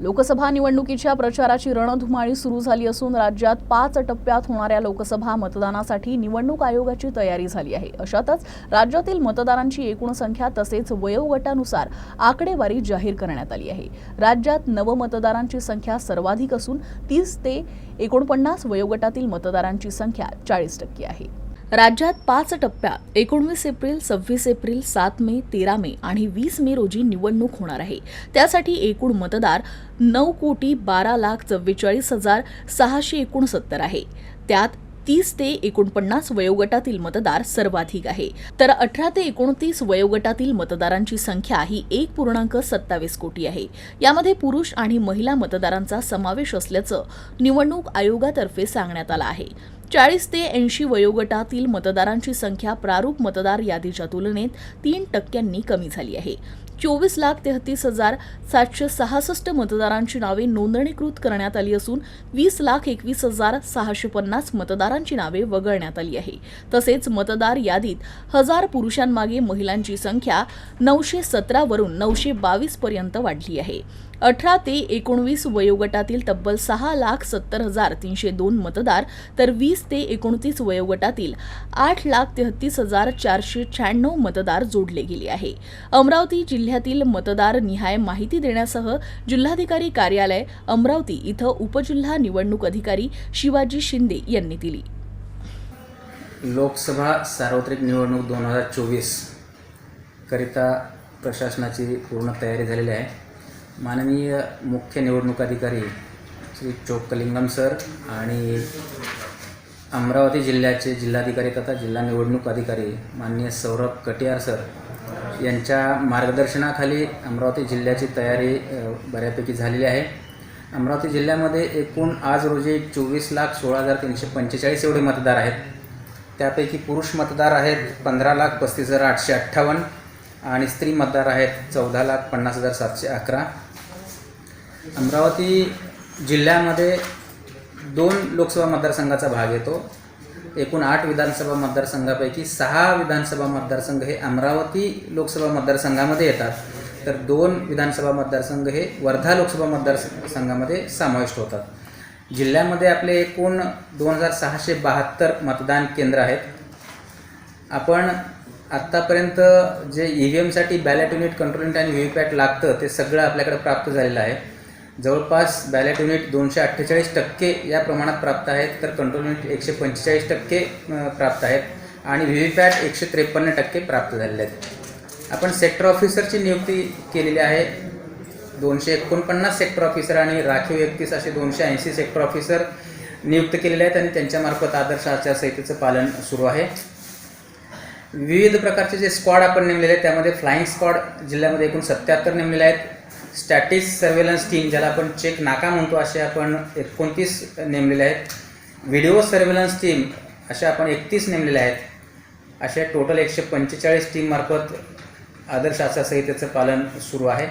लोकसभा निवडणुकीच्या प्रचाराची रणधुमाळी सुरू झाली असून राज्यात पाच टप्प्यात होणाऱ्या लोकसभा मतदानासाठी निवडणूक आयोगाची तयारी झाली आहे. अशातच राज्यातील मतदारांची एकूण संख्या तसेच वयोगटानुसार आकडेवारी जाहीर करण्यात आली आहे. राज्यात नवमतदारांची संख्या सर्वाधिक असून तीस ते एकोणपन्नास वयोगटातील मतदारांची संख्या चाळीस टक्के आहे. राज्यात पाच टप्प्यात एकोणवीस एप्रिल सव्वीस एप्रिल सात मे तेरा मे आणि वीस मे रोजी निवडणूक होणार आहे. त्यासाठी एकूण मतदार नऊ कोटी बारा लाख चव्वेचाळीस हजार सहाशे एकोणसत्तर आहे. त्यात तीस ते एकोणपन्नास वयोगटातील मतदार सर्वाधिक आहे. तर अठरा ते एकोणतीस वयोगटातील मतदारांची संख्या ही एक पूर्णांक सत्तावीस कोटी आहे. यामध्ये पुरुष आणि महिला मतदारांचा समावेश असल्याचं निवडणूक आयोगातर्फे सांगण्यात आलं आहे. चाळीस ते ऐंशी वयोगटातील मतदारांची संख्या प्रारूप मतदार यादीच्या तुलनेत तीन टक्क्यांनी कमी झाली आहे. चोवीस लाख तेहतीस हजार सातशे सहासष्ट मतदारांची नावे नोंदणीकृत करण्यात आली असून वीस लाख एकवीस हजार सहाशे पन्नास मतदारांची नावे वगळण्यात आली आहे. तसेच मतदार यादीत हजार पुरुषांमागे महिलांची संख्या नऊशे सतरावरून नऊशे बावीस पर्यंत वाढली आहे. अठरा ते एकोणवीस वयोगटातील तब्बल सहा लाख सत्तर हजार तीनशे दोन मतदार तर वीस ते एकोणतीस वयोगटातील आठ लाख तेहतीस हजार चारशे शहाण्णव मतदार जोडले गेले आहे. अमरावती जिल्ह्यातील मतदार निहाय माहिती देण्यासह जिल्हाधिकारी कार्यालय अमरावती इथं उपजिल्हा निवडणूक अधिकारी शिवाजी शिंदे यांनी दिली. लोकसभा सार्वत्रिक निवडणूक दोन हजार चोवीस करिता प्रशासनाची पूर्ण तयारी झालेली आहे. माननीय मुख्य निवडणूक अधिकारी श्री चोक्कलिंगम सर आणि अमरावती जिल्ह्याचे जिल्हाधिकारी तथा जिल्हा निवडणूक अधिकारी माननीय सौरभ कटियार सर यांच्या मार्गदर्शनाखाली अमरावती जिल्ह्याची तयारी बऱ्यापैकी झालेली आहे. अमरावती जिल्ह्यामध्ये एकूण आज रोजी चोवीस लाख सोळा हजार तीनशे पंचेचाळीस एवढे मतदार आहेत. त्यापैकी पुरुष मतदार आहेत पंधरा लाख पस्तीस हजार आठशे अठ्ठावन्न आणि स्त्री मतदार आहेत चौदा लाख पन्नास हजार सातशे अकरा. अमरावती जिल्ह्यामध्ये दोन लोकसभा मतदारसंघाचा भाग येतो. एकूण आठ विधानसभा मतदारसंघापैकी सहा विधानसभा मतदारसंघ हे अमरावती लोकसभा मतदारसंघामध्ये येतात. तर दोन विधानसभा मतदारसंघ हे वर्धा लोकसभा मतदारसंघामध्ये समाविष्ट होतात. जिल्ह्यामध्ये आपले एकूण दोन हजार सहाशे बहात्तर मतदान केंद्र आहेत. आपण आत्तापर्यंत जे ई व्ही एमसाठी बॅलेट युनिट कंट्रोल युनिट आणि व्ही व्ही पॅट लागतं ते सगळं आपल्याकडे प्राप्त झालेलं आहे. जवळपास बॅलेट युनिट दोनशे अठ्ठेचाळीस टक्के या प्रमाणात प्राप्त आहेत तर कंट्रोल युनिट एकशे पंचेचाळीस टक्के प्राप्त आहेत आणि व्ही व्ही पॅट एकशे त्रेपन्न टक्के प्राप्त झालेले आहेत. आपण सेक्टर ऑफिसरची नियुक्ती केलेली आहे. दोनशे एकोणपन्नास सेक्टर ऑफिसर आणि राखीव एकतीस असे दोनशे ऐंशी सेक्टर ऑफिसर नियुक्त केलेले आहेत आणि त्यांच्यामार्फत आदर्श आचारसंहितेचं पालन सुरू आहे. विविध प्रकारचे जे स्क्वॉड आपण नेमलेले आहेत त्यामध्ये फ्लाईंग स्क्वॉड जिल्ह्यामध्ये एकूण सत्याहत्तर नेमलेले आहेत. स्टॅटिस सर्वेलन्स टीम ज्याला आपण चेक नाका म्हणतो असे आपण एकोणतीस नेमलेले आहेत. व्हिडिओ सर्वेलन्स टीम अशा आपण एकतीस नेमलेल्या आहेत. अशा टोटल एकशे पंचेचाळीस टीममार्फत आदर्श आचारसंहितेचं पालन सुरू आहे.